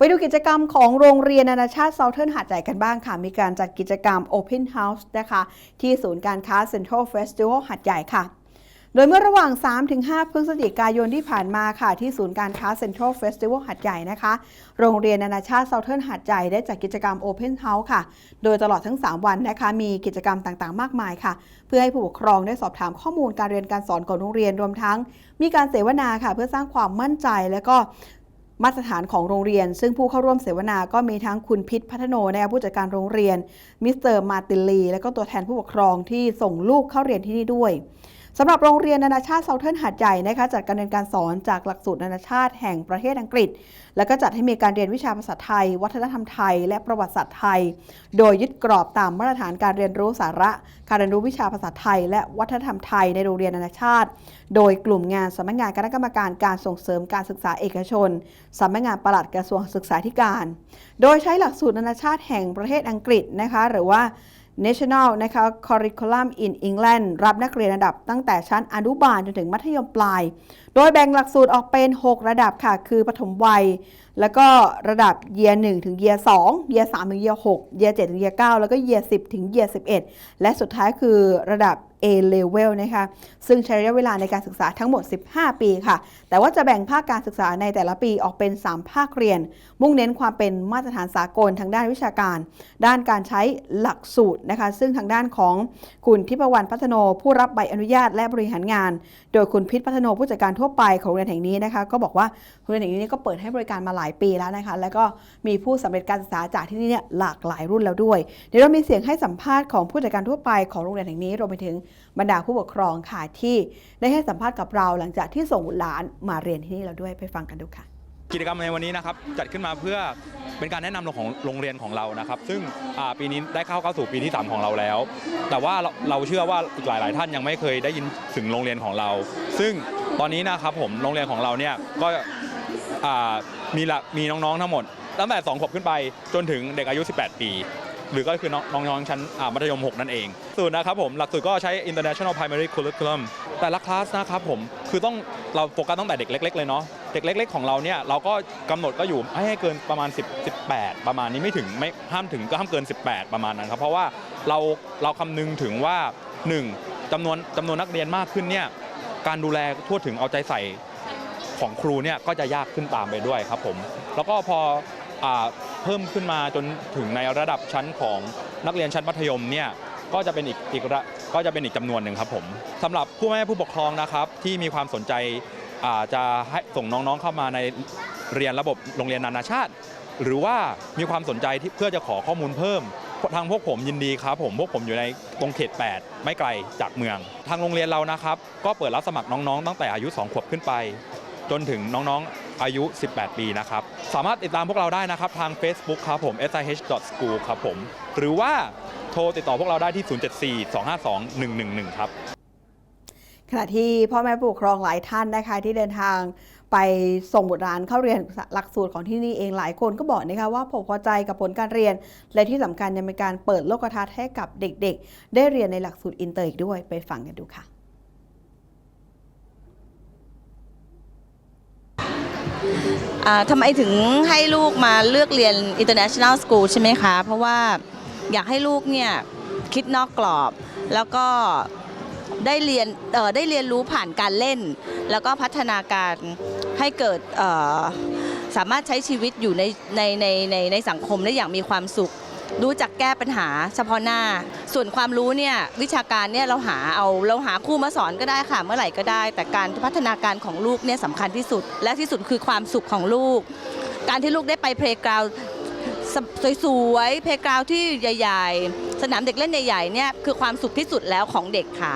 ไปดูกิจกรรมของโรงเรียนนานาชาติเซาเทิร์นหาดใหญ่กันบ้างค่ะ มีการจัดกิจกรรม Open House นะคะ ที่ศูนย์การค้า Central Festival หาดใหญ่ค่ะโดยเมื่อระหว่าง 3-5 พฤศจิกายนที่ผ่านมาค่ะ ที่ศูนย์การค้า Central Festival หาดใหญ่นะคะ โรงเรียนนานาชาติเซาเทิร์นหาดใหญ่ได้จัดกิจกรรม Open House ค่ะ โดยตลอดทั้ง 3 วันนะคะ มีกิจกรรมต่างๆ มากมายค่ะ เพื่อให้ผู้ปกครองได้สอบถามข้อมูลการเรียนการสอนของโรงเรียนรวมทั้ง มีการเสวนาค่ะ เพื่อสร้างความมั่นใจ และก็ มาตรฐานของโรงเรียน ซึ่งผู้เข้าร่วมเสวนาก็มีทั้งคุณพิษพัฒโนนะคะผู้จัดการโรงเรียน มิสเตอร์มาตินลี และก็ตัวแทนผู้ปกครองที่ส่งลูกเข้าเรียนที่นี่ด้วย สำหรับโรงเรียนนานาชาติเซาเทิร์นหาดใหญ่นะคะจัดการเรียนการสอนจากหลักสูตรนานาชาติแห่งประเทศอังกฤษ แล้วก็จัดให้มีการเรียนวิชาภาษาไทย วัฒนธรรมไทย และประวัติศาสตร์ไทย โดยยึดกรอบตามมาตรฐานการเรียนรู้สาระ การเรียนรู้วิชาภาษาไทย และวัฒนธรรมไทยในโรงเรียนนานาชาติ โดยกลุ่มงานสำนักงานคณะกรรมการการส่งเสริมการศึกษาเอกชนสำนักงานปลัดกระทรวงศึกษาธิการ โดยใช้หลักสูตรนานาชาติแห่งประเทศอังกฤษนะคะหรือว่า National นะคะ Curriculum in England รับนักเรียนระดับตั้งแต่ชั้นอนุบาลจนถึงมัธยมปลาย โดยแบ่งหลักสูตรออกเป็น 6 ระดับค่ะ คือปฐมวัย แล้วก็ระดับเยียร์1ถึง Year 2 Year 3ถึง Year 6 Year 7ถึง Year 9แล้วก็ Year 10 ถึง Year 11 และสุดท้ายคือระดับ A level นะคะซึ่งใช้ระยะเวลาในการศึกษาทั้งหมด 15 ปีค่ะ แต่ว่าจะแบ่งภาคการศึกษาในแต่ละปีออกเป็น 3 ภาคเรียน มุ่งเน้นความเป็นมาตรฐานสากลทางด้านวิชาการ ด้านการใช้หลักสูตรนะคะซึ่งทางด้านของคุณทิพวรรณพัฒโนผู้รับใบอนุญาตและบริหารงาน โดยคุณพิษพัฒโนผู้จัดการทั่วไปของโรงเรียนแห่งนี้นะคะก็บอกว่าโรงเรียนแห่งนี้ก็เปิดให้บริการมาหลายปีแล้วนะคะแล้วก็มีผู้สำเร็จการศึกษาจากที่นี่เนี่ยหลากหลายรุ่นแล้วด้วยเดี๋ยวเรามีเสียงให้สัมภาษณ์ของผู้จัดการทั่วไปของโรงเรียนแห่งนี้รวมไปถึงบรรดาผู้ปกครองค่ะที่ได้ให้สัมภาษณ์กับเราหลังจากที่ส่งหลานมาเรียนที่นี่แล้วด้วยไปฟังกันดูค่ะ กิจกรรมในวันนี้นะครับจัดขึ้นมาเพื่อเป็นการแนะนำของโรงเรียนของเรานะครับ ซึ่งอ่าปีนี้ได้เข้าเข้าสู่ปีที่ 3 ของเราแล้ว แต่ว่าเราเราเชื่อว่าอีกหลาย ๆ ท่านยังไม่เคยได้ยินถึงโรงเรียนของเรา ซึ่งตอนนี้นะครับผมโรงเรียนของเราเนี่ยก็อ่ามีละมีน้องๆทั้งหมดตั้งแต่2ขวบขึ้นไปจนถึงเด็กอายุ 18 ปี หรือก็คือน้องๆชั้นมัธยม 6 นั่นเองสูตรนะครับผมหลักสูตรก็ใช้ International Primary Curriculum แต่ละคลาสนะครับผมคือต้องเราโฟกัสตั้งแต่เด็กเล็ก ๆ เลยเนาะเด็กเล็ก ๆ ของเราเนี่ยเราก็กำหนดก็อยู่ไม่ให้เกินประมาณ 10 18 ประมาณนี้ไม่ถึงไม่ห้ามถึงก็ห้ามเกิน 18 ประมาณนั้นครับเพราะว่าเราเราคำนึงถึงว่า 1จำนวนจำนวนนักเรียนมากขึ้นเนี่ยการดูแลทั่วถึงเอาใจใส่ของครูเนี่ยก็จะยากขึ้นตามไปด้วยครับผม แล้วก็พออ เพิ่มขึ้นมาจนถึงในระดับชั้นของนักเรียนชั้นมัธยมเนี่ยก็จะเป็นอีกอีกระก็จะเป็นอีกจำนวนหนึ่งครับผมสำหรับผู้แม่ผู้ปกครองนะครับ ที่มีความสนใจอาจะให้ส่งน้องๆเข้ามาในเรียนระบบโรงเรียนนานาชาติ หรือว่ามีความสนใจที่เพื่อจะขอข้อมูลเพิ่ม ทางพวกผมยินดีครับ ผมพวกผมอยู่ในตรงเขต 8 ไม่ไกลจากเมือง ทางโรงเรียนเรานะครับ ก็เปิดรับสมัครน้องๆ ตั้งแต่อายุ 2 ขวบขึ้นไป จนถึงน้องๆ อายุ 18 ปีนะครับ สามารถติดตามพวกเราได้นะครับ ทาง Facebook ครับผม sih.school ครับผม หรือว่าโทรติดต่อพวกเราได้ที่ 074-252-111 ครับขณะที่พ่อแม่ผู้ปกครองหลายท่านนะคะที่เดินทางไปส่งบุตรหลานเข้าเรียนหลักสูตรของที่นี่เองหลายคนก็บอกนะคะว่าผมพอใจกับผลการเรียน และที่สำคัญยังเป็นการเปิดโลกทัศน์ให้กับเด็กๆ ได้เรียนในหลักสูตรอินเตอร์อีกด้วยไปฟังกันดูค่ะ อ่า ทำไมถึงให้ลูกมาเลือกเรียน international school ใช่ไหมคะ เพราะว่าอยากให้ลูกเนี่ยคิดนอกกรอบ แล้วก็ได้เรียนได้เรียนรู้ผ่านการเล่น แล้วก็พัฒนาการให้เกิดสามารถใช้ชีวิตอยู่ในในในในในสังคมได้อย่างมีความสุข รู้จักแก้ปัญหาเฉพาะหน้า ส่วนความรู้เนี่ยวิชาการเนี่ยเราหาเอาเราหาครูมาสอนก็ได้ค่ะเมื่อไหร่ก็ได้ แต่การพัฒนาการของลูกเนี่ยสำคัญที่สุด และที่สุดคือความสุขของลูก การที่ลูกได้ไปเพลงกราวสวยๆเพลงกราวที่ใหญ่ ๆ สนามเด็กเล่นใหญ่ๆเนี่ยคือความสุขที่สุดแล้วของเด็กค่ะ